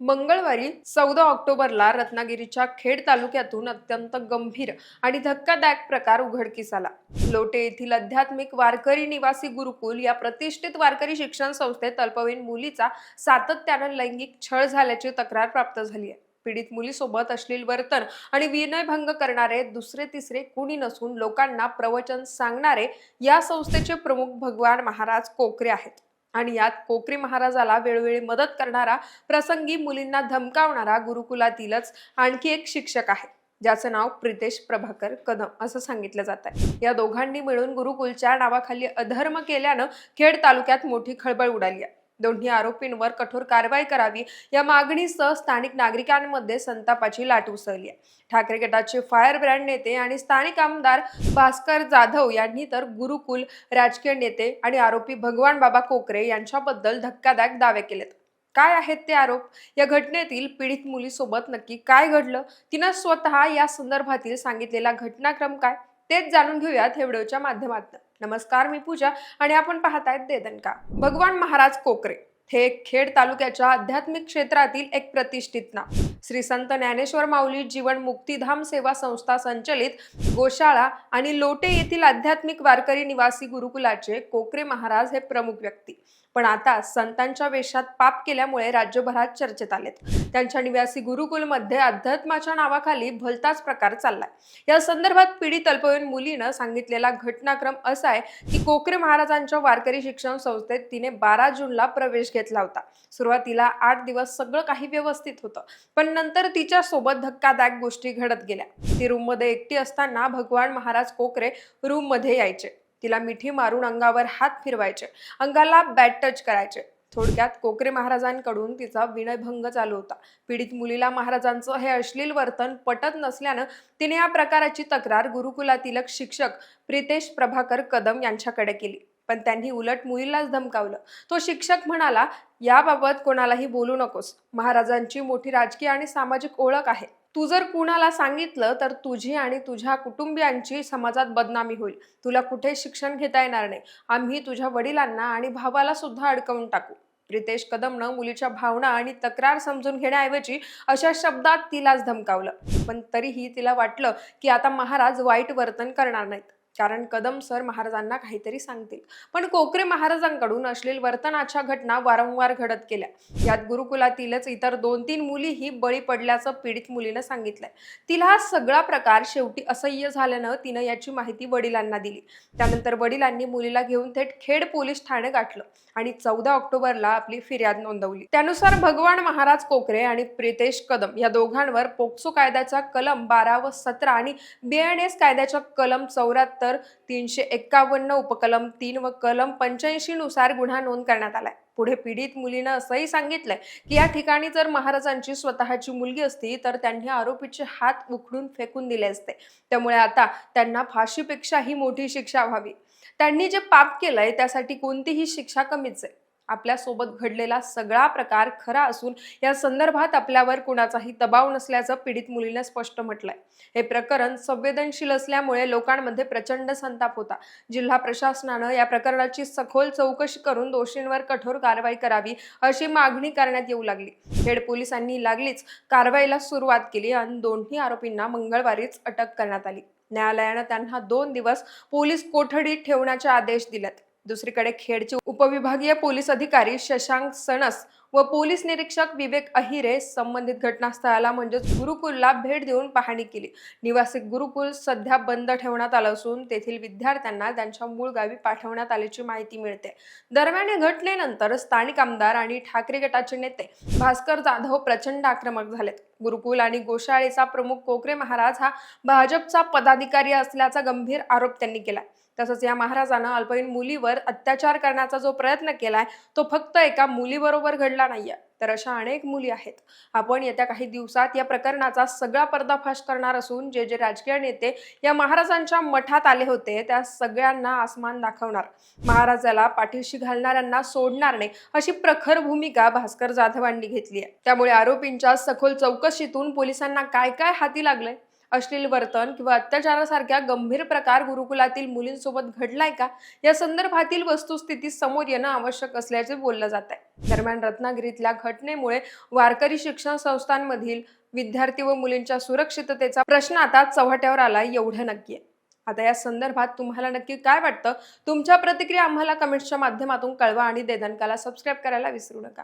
मंगळवारी चौदा ऑक्टोबरला रत्नागिरीच्या खेड तालुक्यातून अत्यंत गंभीर आणि धक्कादायक प्रकार उघडकीस आला. लोटे येथील आध्यात्मिक वारकरी निवासी गुरुकुल या प्रतिष्ठित वारकरी शिक्षण संस्थेत अल्पवयीन मुलीचा सातत्यानं लैंगिक छळ झाल्याची तक्रार प्राप्त झाली आहे. पीडित मुलीसोबत अश्लील वर्तन आणि विनयभंग करणारे दुसरे तिसरे कुणी नसून लोकांना प्रवचन सांगणारे या संस्थेचे प्रमुख भगवान महाराज कोकरे आहेत. आणि यात कोकरी महाराजाला वेळोवेळी मदत करणारा प्रसंगी मुलींना धमकावणारा गुरुकुलातीलच आणखी एक शिक्षक आहे ज्याचं नाव प्रितेश प्रभाकर कदम असं सांगितलं जात आहे. या दोघांनी मिळून गुरुकुलच्या नावाखाली अधर्म केल्यानं खेड तालुक्यात मोठी खळबळ उडाली आहे. दोन्ही आरोपींवर कठोर कारवाई करावी या मागणीसह स्थानिक नागरिकांमध्ये संतापाची लाट उसळली आहे. ठाकरे गटाचे फायर ब्रँड नेते आणि स्थानिक आमदार भास्कर जाधव यांनी तर गुरुकुल राजकीय नेते आणि आरोपी भगवान बाबा कोकरे यांच्याबद्दल धक्कादायक दावे केलेत. काय आहेत ते आरोप? या घटनेतील पीडित मुलीसोबत नक्की काय घडलं? तिनं स्वतः या संदर्भातील सांगितलेला घटनाक्रम काय? तेच जाणून घेऊयात हे व्हिडिओच्या माध्यमातून. नमस्कार मी पूजा आणि आपण पाहतायत देदनका भगवान महाराज कोकरे हे खेड तालुक्याच्या आध्यात्मिक क्षेत्रातील एक प्रतिष्ठित नाव. श्री संत ज्ञानेश्वर माऊली जीवन मुक्तीधाम सेवा संस्था संचलित गोशाळा आणि लोटे येथील आध्यात्मिक वारकरी निवासी गुरुकुलाचे कोकरे महाराज हे प्रमुख व्यक्ती. पण आता संतांच्या वेशात पाप केल्यामुळे राज्यभरात चर्चेत आलेत. त्यांच्या निवासी गुरुकुलमध्ये अध्यात्माच्या नावाखाली भलताच प्रकार चाललाय. या संदर्भात पीडित अल्पवयीन मुलीनं सांगितलेला घटनाक्रम असा आहे की कोकरे महाराजांच्या वारकरी शिक्षण संस्थेत तिने बारा जूनला प्रवेश घेतला होता. सुरुवातीला आठ दिवस सगळं काही व्यवस्थित होतं पण नंतर तिच्या सोबत धक्कादायक गोष्टी घडत गेल्या. ती रूममध्ये एकटी असताना भगवान महाराज कोकरे रूममध्ये यायचे. तिला मिठी मारून अंगावर हात फिरवायचे. अंगाला बॅट टच करायचे. थोडक्यात कोकरे महाराजांकडून तिचा विनयभंग चालू होता. पीडित मुलीला महाराजांचं हे अश्लील वर्तन पटत नसल्यानं तिने या प्रकाराची तक्रार गुरुकुलातील शिक्षक प्रितेश प्रभाकर कदम यांच्याकडे केली. पण त्यांनी उलट मुलीलाच धमकावलं. तो शिक्षक म्हणाला याबाबत कोणालाही बोलू नकोस. महाराजांची मोठी राजकीय आणि सामाजिक ओळख आहे. तू जर कुणाला सांगितलं तर तुझी आणि तुझ्या कुटुंबियांची समाजात बदनामी होईल. तुला कुठे शिक्षण घेता येणार नाही. आम्ही तुझ्या वडिलांना आणि भावाला सुद्धा अडकवून टाकू. प्रितेश कदमनं मुलीच्या भावना आणि तक्रार समजून घेण्याऐवजी अशा शब्दात तिलाच धमकावलं. पण तरीही तिला वाटलं की आता महाराज वाईट वर्तन करणार नाहीत. कारण कदम सर महाराजांना काहीतरी सांगतील. पण कोकरे महाराजांकडून अश्लील वर्तनाच्या घटना वारंवार घडत गेल्या. यात गुरुकुलातीलच इतर दोन तीन मुलीही बळी पडल्याचं पीडित मुलीनं सांगितलंय. तिला हा सगळा प्रकार शेवटी असह्य झाल्यानं तिनं याची माहिती वडिलांना दिली. त्यानंतर वडिलांनी मुलीला घेऊन थेट खेड पोलीस ठाणे गाठलं आणि चौदा ऑक्टोबरला आपली फिर्याद नोंदवली. त्यानुसार भगवान महाराज कोकरे आणि प्रितेश कदम या दोघांवर पोक्सो कायद्याचा कलम बारा व सतरा आणि बीएनएस कायद्याच्या कलम चौऱ्याहत्तर तीनशे एक्कावन्न उपकलम तीन व कलम पंच्याऐंशी नुसार गुन्हा नोंद करण्यात आलाय. पुढे पीडित मुलीनं असंही सांगितलंय की या ठिकाणी जर महाराजांची स्वतःची मुलगी असती तर त्यांनी आरोपीचे हात उखडून फेकून दिले असते. त्यामुळे आता त्यांना फाशीपेक्षाही मोठी शिक्षा व्हावी. त्यांनी जे पाप केलंय त्यासाठी कोणतीही शिक्षा कमीच आहे. आपल्यासोबत घडलेला सगळा प्रकार खरा असून या संदर्भात आपल्यावर कुणाचाही दबाव नसल्याचं पीडित मुलीने स्पष्ट म्हटलंय. हे प्रकरण संवेदनशील असल्यामुळे लोकांमध्ये प्रचंड संताप होता. जिल्हा प्रशासनानं या प्रकरणाची सखोल चौकशी करून दोषींवर कठोर कारवाई करावी अशी मागणी करण्यात येऊ लागली. खेड पोलिसांनी लागलीच कारवाईला सुरुवात केली आणि दोन्ही आरोपींना मंगळवारीच अटक करण्यात आली. न्यायालयानं त्यांना दोन दिवस पोलीस कोठडीत ठेवण्याचे आदेश दिलेत. दुसरीकडे खेडचे उपविभागीय पोलीस अधिकारी शशांक सणस व पोलीस निरीक्षक विवेक अहिरे संबंधित घटनास्थळाला म्हणजेच गुरुकुलला भेट देऊन पाहणी केली. निवासी गुरुकुल सध्या बंद ठेवण्यात आलं असून तेथील विद्यार्थ्यांना त्यांच्या मूळ गावी पाठवण्यात आल्याची माहिती मिळते. दरम्यान या घटनेनंतर स्थानिक आमदार आणि ठाकरे गटाचे नेते भास्कर जाधव प्रचंड आक्रमक झालेत. गुरुकुल आणि गोशाळेचा प्रमुख कोकरे महाराज हा भाजपचा पदाधिकारी असल्याचा गंभीर आरोप त्यांनी केला. तसंच या महाराजानं अल्पवयीन मुलीवर अत्याचार करण्याचा जो प्रयत्न केलाय तो फक्त एका मुलीबरोबर घडला नाहीये. तर अशा अनेक मुली आहेत. आपण येत्या काही दिवसात या प्रकरणाचा सगळा पर्दाफाश करणार असून जे जे राजकीय नेते या महाराजांच्या मठात आले होते त्या सगळ्यांना आसमान दाखवणार. महाराजाला पाठीशी घालणाऱ्यांना सोडणार नाही अशी प्रखर भूमिका भास्कर जाधवांनी घेतली आहे त्यामुळे आरोपींच्या सखोल चौकशीतून पोलिसांना काय काय हाती लागलंय? अश्लील वर्तन किंवा अत्याचारासारख्या गंभीर प्रकार गुरुकुलातील मुलींसोबत घडलाय का? या संदर्भातील वस्तुस्थिती समोर येणं आवश्यक असल्याचे बोललं जात आहे. दरम्यान रत्नागिरीतल्या घटनेमुळे वारकरी शिक्षण संस्थांमधील विद्यार्थी व मुलींच्या सुरक्षिततेचा प्रश्न आता चव्हाट्यावर आला एवढं नक्की आहे. आता या संदर्भात तुम्हाला नक्की काय वाटतं? तुमच्या प्रतिक्रिया आम्हाला कमेंट्सच्या माध्यमातून कळवा आणि देदनकाला सबस्क्राईब करायला विसरू नका.